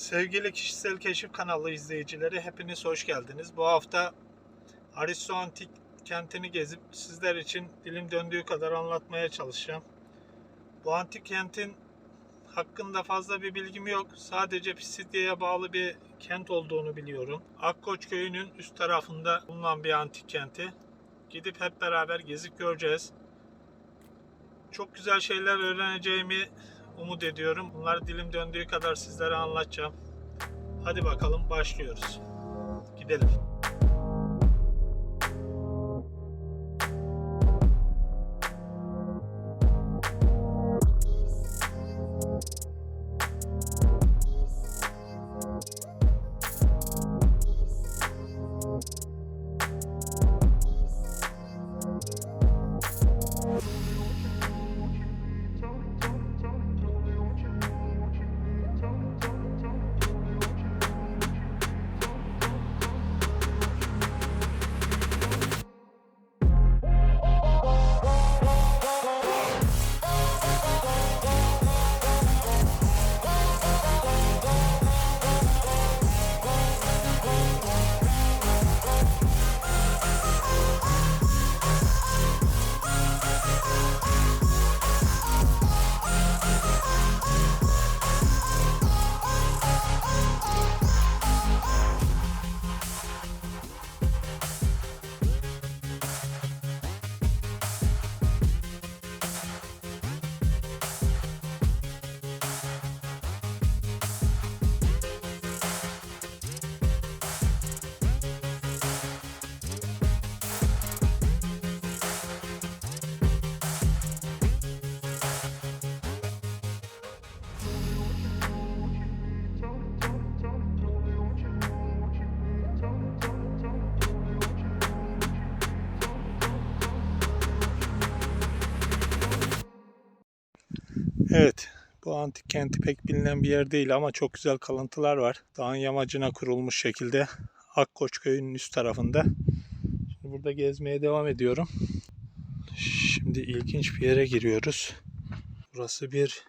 Sevgili Kişisel Keşif kanalı izleyicileri hepiniz hoş geldiniz. Bu hafta Aristo Antik kentini gezip sizler için dilim döndüğü kadar anlatmaya çalışacağım. Bu antik kentin hakkında fazla bir bilgim yok. Sadece Pisidya'ya bağlı bir kent olduğunu biliyorum. Akkoç köyünün üst tarafında bulunan bir antik kenti. Gidip hep beraber gezip göreceğiz. Çok güzel şeyler öğreneceğimi umut ediyorum. Bunlar dilim döndüğü kadar sizlere anlatacağım. Hadi bakalım başlıyoruz. Gidelim. Evet, bu antik kenti pek bilinen bir yer değil ama çok güzel kalıntılar var. Dağın yamacına kurulmuş şekilde Akkoç köyünün üst tarafında. Şimdi burada gezmeye devam ediyorum. Şimdi ilginç bir yere giriyoruz. Burası bir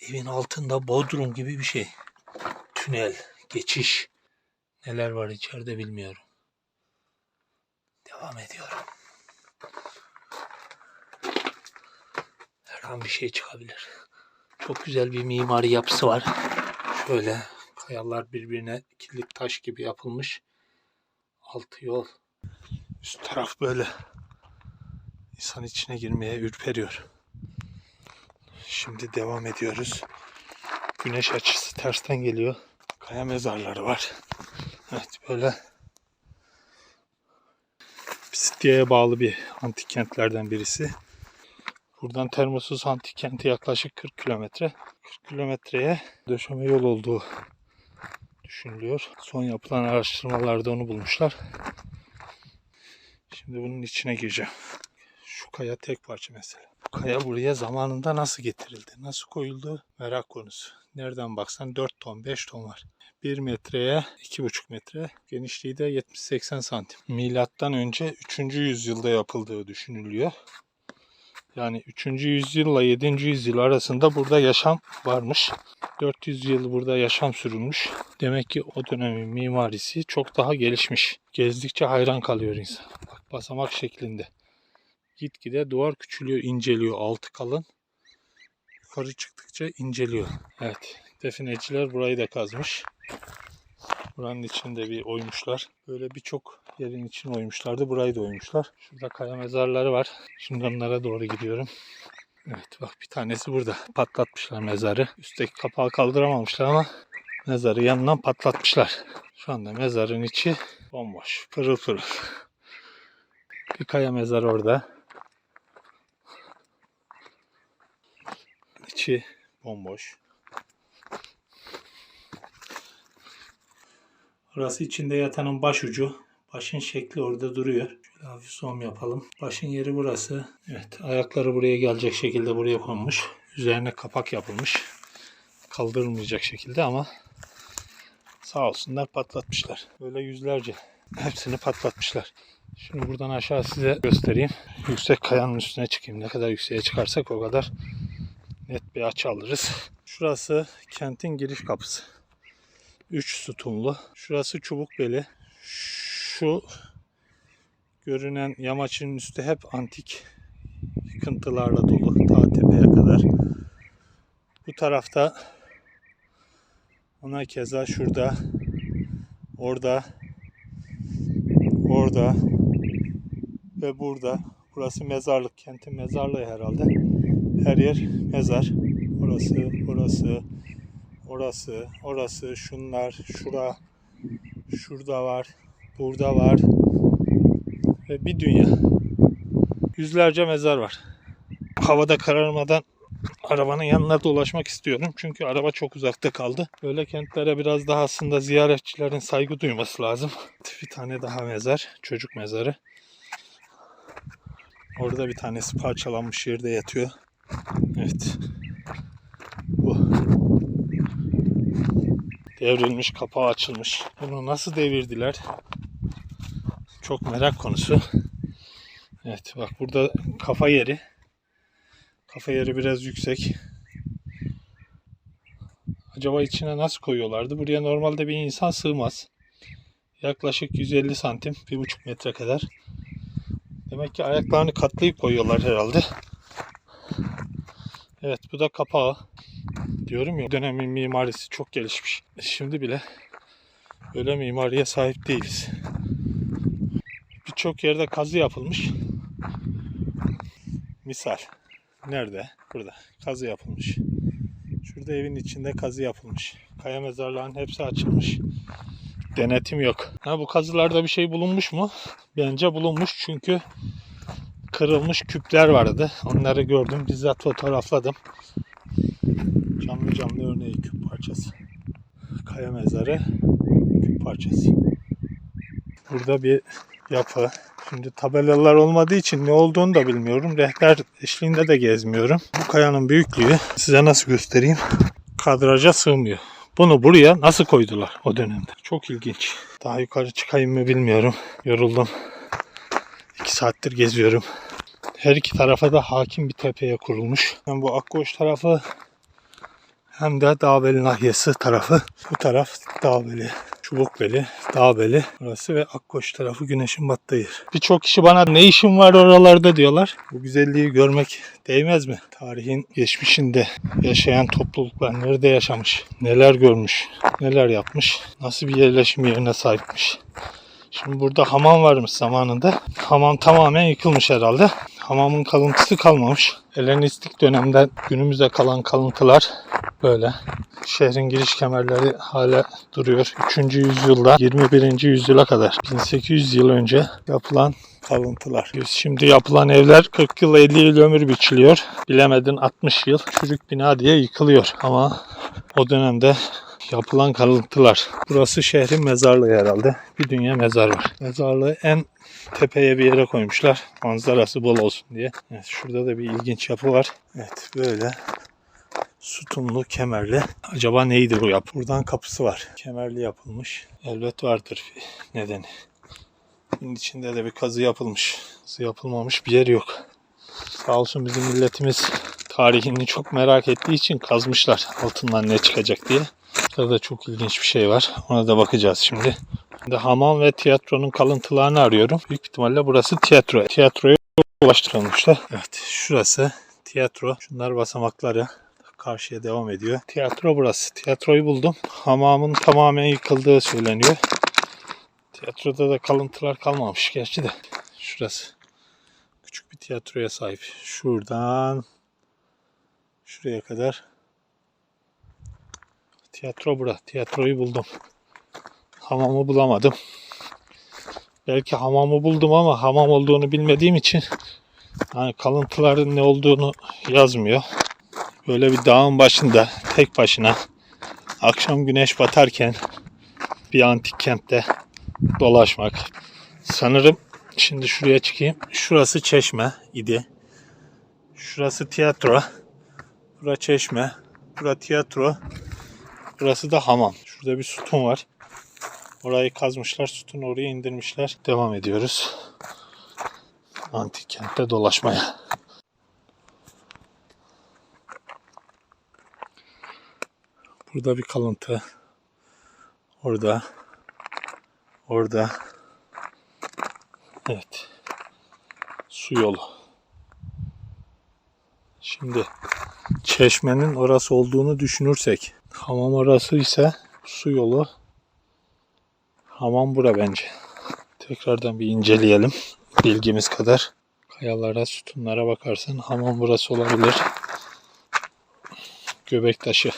evin altında bodrum gibi bir şey. Tünel, geçiş. Neler var içeride bilmiyorum. Devam ediyorum. An bir şey çıkabilir. Çok güzel bir mimari yapısı var. Şöyle kayalar birbirine kilit taş gibi yapılmış. Altı yol. Üst taraf böyle. İnsan içine girmeye ürperiyor. Şimdi devam ediyoruz. Güneş açısı tersten geliyor. Kaya mezarları var. Evet böyle Pisidya'ya bağlı bir antik kentlerden birisi. Buradan Termosus Antik Kenti yaklaşık 40 kilometre. 40 kilometreye döşeme yol olduğu düşünülüyor. Son yapılan araştırmalarda onu bulmuşlar. Şimdi bunun içine gireceğim. Şu kaya tek parça mesela. Bu kaya buraya zamanında nasıl getirildi? Nasıl koyuldu? Merak konusu. Nereden baksan 4 ton, 5 ton var. 1 metreye 2,5 metre. Genişliği de 70-80 santim. Milattan önce 3. yüzyılda yapıldığı düşünülüyor. Yani 3. yüzyılla 7. yüzyıl arasında burada yaşam varmış. 400 yıl burada yaşam sürülmüş. Demek ki o dönemin mimarisi çok daha gelişmiş. Gezdikçe hayran kalıyor insan. Bak basamak şeklinde. Gitgide duvar küçülüyor, inceliyor. Altı kalın. Yukarı çıktıkça inceliyor. Evet. Defineciler burayı da kazmış. Buranın içinde bir oymuşlar. Böyle birçok yerin için oymuşlardı. Burayı da oymuşlar. Şurada kaya mezarları var. Şimdi onlara doğru gidiyorum. Evet bak bir tanesi burada. Patlatmışlar mezarı. Üstteki kapağı kaldıramamışlar ama mezarı yanından patlatmışlar. Şu anda mezarın içi bomboş. Pırıl pırıl. Bir kaya mezar orada. İçi bomboş. Burası içinde yatanın baş ucu. Başın şekli orada duruyor. Şöyle hafif zoom yapalım. Başın yeri burası. Evet ayakları buraya gelecek şekilde buraya konmuş. Üzerine kapak yapılmış. Kaldırılmayacak şekilde ama sağ olsunlar patlatmışlar. Böyle yüzlerce. Hepsini patlatmışlar. Şimdi buradan aşağı size göstereyim. Yüksek kayanın üstüne çıkayım. Ne kadar yükseğe çıkarsak o kadar net bir açı alırız. Şurası kentin giriş kapısı. Üç sütunlu. Şurası Çubukbeli. Şu görünen yamaçın üstü hep antik yıkıntılarla dolu. Ta tepeye kadar. Bu tarafta ona keza şurada orada orada ve burada burası mezarlık kentin mezarlığı herhalde her yer mezar orası orası orası orası şunlar şura şurada var burada var ve bir dünya yüzlerce mezar var havada kararmadan arabanın yanına dolaşmak istiyorum. Çünkü araba çok uzakta kaldı. Böyle kentlere biraz daha aslında ziyaretçilerin saygı duyması lazım. Bir tane daha mezar. Çocuk mezarı. Orada bir tanesi parçalanmış yerde yatıyor. Evet. Bu. Devrilmiş, kapağı açılmış. Bunu nasıl devirdiler? Çok merak konusu. Evet bak burada kafa yeri. Kafa yeri biraz yüksek. Acaba içine nasıl koyuyorlardı? Buraya normalde bir insan sığmaz. Yaklaşık 150 santim, 1,5 metre kadar. Demek ki ayaklarını katlayıp koyuyorlar herhalde. Evet bu da kapağı. Diyorum ya dönemin mimarisi çok gelişmiş. Şimdi bile öyle mimariye sahip değiliz. Birçok yerde kazı yapılmış. Misal Nerede? Burada. Kazı yapılmış. Şurada evin içinde kazı yapılmış. Kaya mezarlığının hepsi açılmış. Denetim yok. Ha, bu kazılarda bir şey bulunmuş mu? Bence bulunmuş çünkü kırılmış küpler vardı. Onları gördüm. Bizzat fotoğrafladım. Canlı canlı örneği küp parçası. Kaya mezarı küp parçası. Burada bir yapı. Şimdi tabelalar olmadığı için ne olduğunu da bilmiyorum. Rehber eşliğinde de gezmiyorum. Bu kayanın büyüklüğü size nasıl göstereyim? Kadraja sığmıyor. Bunu buraya nasıl koydular o dönemde? Çok ilginç. Daha yukarı çıkayım mı bilmiyorum. Yoruldum. İki saattir geziyorum. Her iki tarafa da hakim bir tepeye kurulmuş. Hem bu Akkoş tarafı hem de Dağbeli nahiyesi tarafı. Bu taraf Dağbeli. Çubukbeli, Dağbeli burası ve Akkoş tarafı güneşin battığı yer. Birçok kişi bana ne işin var oralarda diyorlar. Bu güzelliği görmek değmez mi? Tarihin geçmişinde yaşayan topluluklar nerede yaşamış, neler görmüş, neler yapmış, nasıl bir yerleşim yerine sahipmiş. Şimdi burada hamam varmış zamanında. Hamam tamamen yıkılmış herhalde. Hamamın kalıntısı kalmamış. Helenistik dönemden günümüze kalan kalıntılar böyle. Şehrin giriş kemerleri hala duruyor. 3. yüzyılda 21. yüzyıla kadar 1800 yıl önce yapılan kalıntılar. Şimdi yapılan evler 40 yıl 50 yıl ömür biçiliyor. Bilemedin 60 yıl çürük bina diye yıkılıyor. Ama o dönemde yapılan kalıntılar. Burası şehrin mezarlığı herhalde. Bir dünya mezar var. Mezarlığı en tepeye bir yere koymuşlar. Manzarası bol olsun diye. Evet, şurada da bir ilginç yapı var. Evet böyle sütunlu, kemerli. Acaba neydi bu yapı? Buradan kapısı var. Kemerli yapılmış. Elbet vardır nedeni. Bunun içinde de bir kazı yapılmış. Kazı yapılmamış bir yer yok. Sağ olsun bizim milletimiz tarihini çok merak ettiği için kazmışlar altından ne çıkacak diye. Burada da çok ilginç bir şey var. Ona da bakacağız şimdi. Şimdi hamam ve tiyatronun kalıntılarını arıyorum. Büyük ihtimalle burası tiyatro. Tiyatroya ulaştırılmışlar. Evet şurası tiyatro. Şunlar basamakları karşıya devam ediyor. Tiyatro burası. Tiyatroyu buldum. Hamamın tamamen yıkıldığı söyleniyor. Tiyatroda da kalıntılar kalmamış gerçi de. Şurası. Küçük bir tiyatroya sahip. Şuradan şuraya kadar. Tiyatro bura. Tiyatroyu buldum. Hamamı bulamadım. Belki hamamı buldum ama hamam olduğunu bilmediğim için yani kalıntıların ne olduğunu yazmıyor. Böyle bir dağın başında tek başına akşam güneş batarken bir antik kentte dolaşmak. Sanırım şimdi şuraya çıkayım. Şurası çeşme idi. Şurası tiyatro. Bura çeşme. Bura tiyatro. Burası da hamam. Şurada bir sütun var. Orayı kazmışlar. Sütunu oraya indirmişler. Devam ediyoruz. Antik kentte dolaşmaya. Burada bir kalıntı. Orada. Orada. Evet. Su yolu. Şimdi çeşmenin orası olduğunu düşünürsek hamam orası ise su yolu hamam bura bence. Tekrardan bir inceleyelim bilgimiz kadar. Kayalara, sütunlara bakarsan hamam burası olabilir. Göbektaşı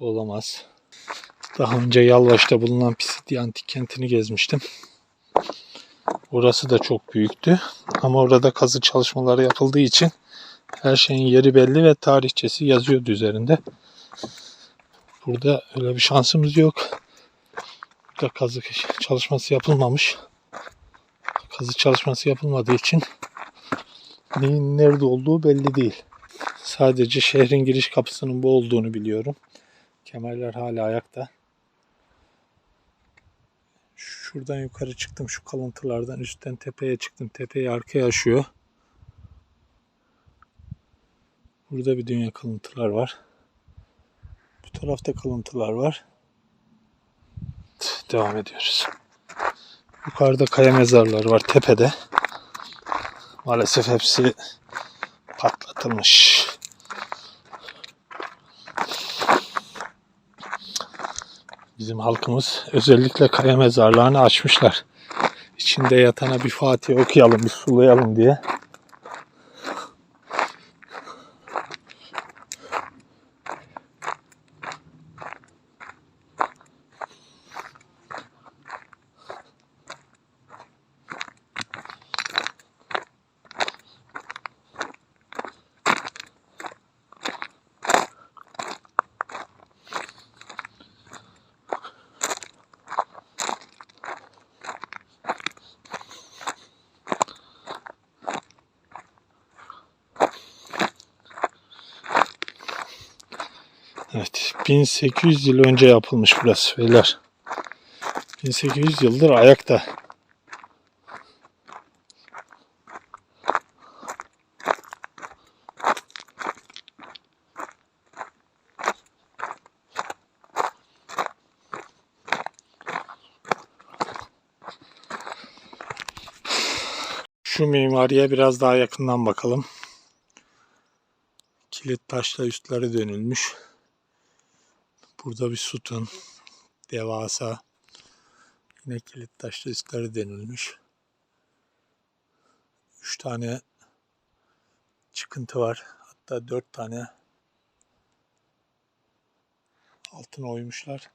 olamaz. Daha önce Yalvaç'ta bulunan Pisidiye Antik Kenti'ni gezmiştim. Orası da çok büyüktü. Ama orada kazı çalışmaları yapıldığı için her şeyin yeri belli ve tarihçesi yazıyordu üzerinde. Burada öyle bir şansımız yok. Burada kazı çalışması yapılmamış. Kazı çalışması yapılmadığı için neyin nerede olduğu belli değil. Sadece şehrin giriş kapısının bu olduğunu biliyorum. Kemerler hala ayakta. Şuradan yukarı çıktım şu kalıntılardan üstten tepeye çıktım. Tepeyi arkaya aşıyor. Burada bir dünya kalıntılar var. Bu tarafta kalıntılar var. Devam ediyoruz. Yukarıda kaya mezarları var tepede. Maalesef hepsi patlatılmış. Bizim halkımız özellikle kaya mezarlarını açmışlar. İçinde yatana bir Fatih okuyalım, bir sulayalım diye. Evet, 1800 yıl önce yapılmış burası beyler. 1800 yıldır ayakta. Şu mimariye biraz daha yakından bakalım. Kilit taşla üstleri dönülmüş. Burada bir sütun. Devasa. Yine kilit taşla üstleri dönülmüş. Üç tane çıkıntı var. Hatta dört tane altına oymuşlar.